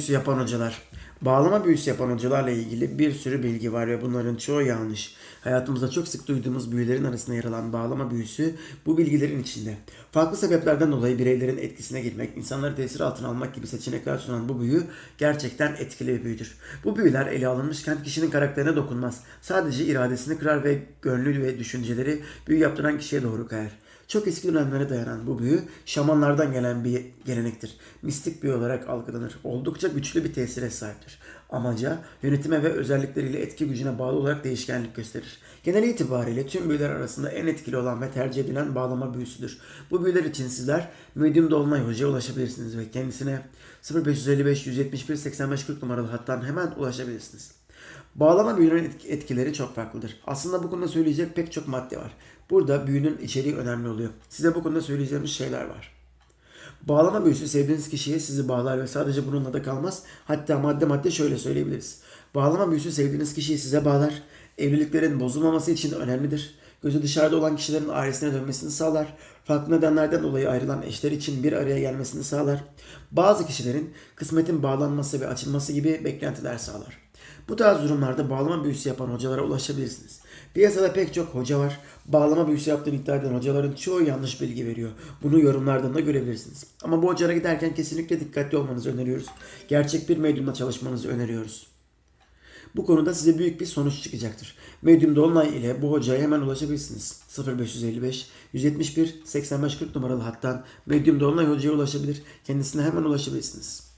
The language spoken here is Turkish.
büyüsü yapan hocalar. Bağlama büyüsü yapan hocalarla ilgili bir sürü bilgi var ve bunların çoğu yanlış. Hayatımızda çok sık duyduğumuz büyülerin arasında yer alan bağlama büyüsü bu bilgilerin içinde. Farklı sebeplerden dolayı bireylerin etkisine girmek, insanları tesir altına almak gibi seçenekler sunan bu büyü gerçekten etkili bir büyüdür. Bu büyüler ele alınmışken kişinin karakterine dokunmaz. Sadece iradesini kırar ve gönlü ve düşünceleri büyü yaptıran kişiye doğru kayar. Çok eski dönemlere dayanan bu büyü şamanlardan gelen bir gelenektir. Mistik büyü olarak algılanır. Oldukça güçlü bir tesire sahiptir. Amaca, yönetime ve özellikleriyle etki gücüne bağlı olarak değişkenlik gösterir. Genel itibariyle tüm büyüler arasında en etkili olan ve tercih edilen bağlama büyüsüdür. Bu büyüler için sizler Medium Dolunay Hoca'ya ulaşabilirsiniz ve kendisine 0555 171 85 40 numaralı hattan hemen ulaşabilirsiniz. Bağlama büyünün etk- etkileri çok farklıdır. Aslında bu konuda söyleyecek pek çok madde var. Burada büyünün içeriği önemli oluyor. Size bu konuda söyleyeceğimiz şeyler var. Bağlama büyüsü sevdiğiniz kişiye sizi bağlar ve sadece bununla da kalmaz. Hatta madde madde şöyle söyleyebiliriz. Bağlama büyüsü sevdiğiniz kişiyi size bağlar. Evliliklerin bozulmaması için önemlidir. Gözü dışarıda olan kişilerin ailesine dönmesini sağlar. Farklı nedenlerden dolayı ayrılan eşler için bir araya gelmesini sağlar. Bazı kişilerin kısmetin bağlanması ve açılması gibi beklentiler sağlar. Bu tarz durumlarda bağlama büyüsü yapan hocalara ulaşabilirsiniz. Piyasada pek çok hoca var. Bağlama büyüsü yaptığını iddia eden hocaların çoğu yanlış bilgi veriyor. Bunu yorumlardan da görebilirsiniz. Ama bu hocalara giderken kesinlikle dikkatli olmanızı öneriyoruz. Gerçek bir medyumla çalışmanızı öneriyoruz. Bu konuda size büyük bir sonuç çıkacaktır. Medium Dolunay ile bu hocaya hemen ulaşabilirsiniz. 0555 171 85 40 numaralı hattan Medium Dolunay hocaya ulaşabilir. Kendisine hemen ulaşabilirsiniz.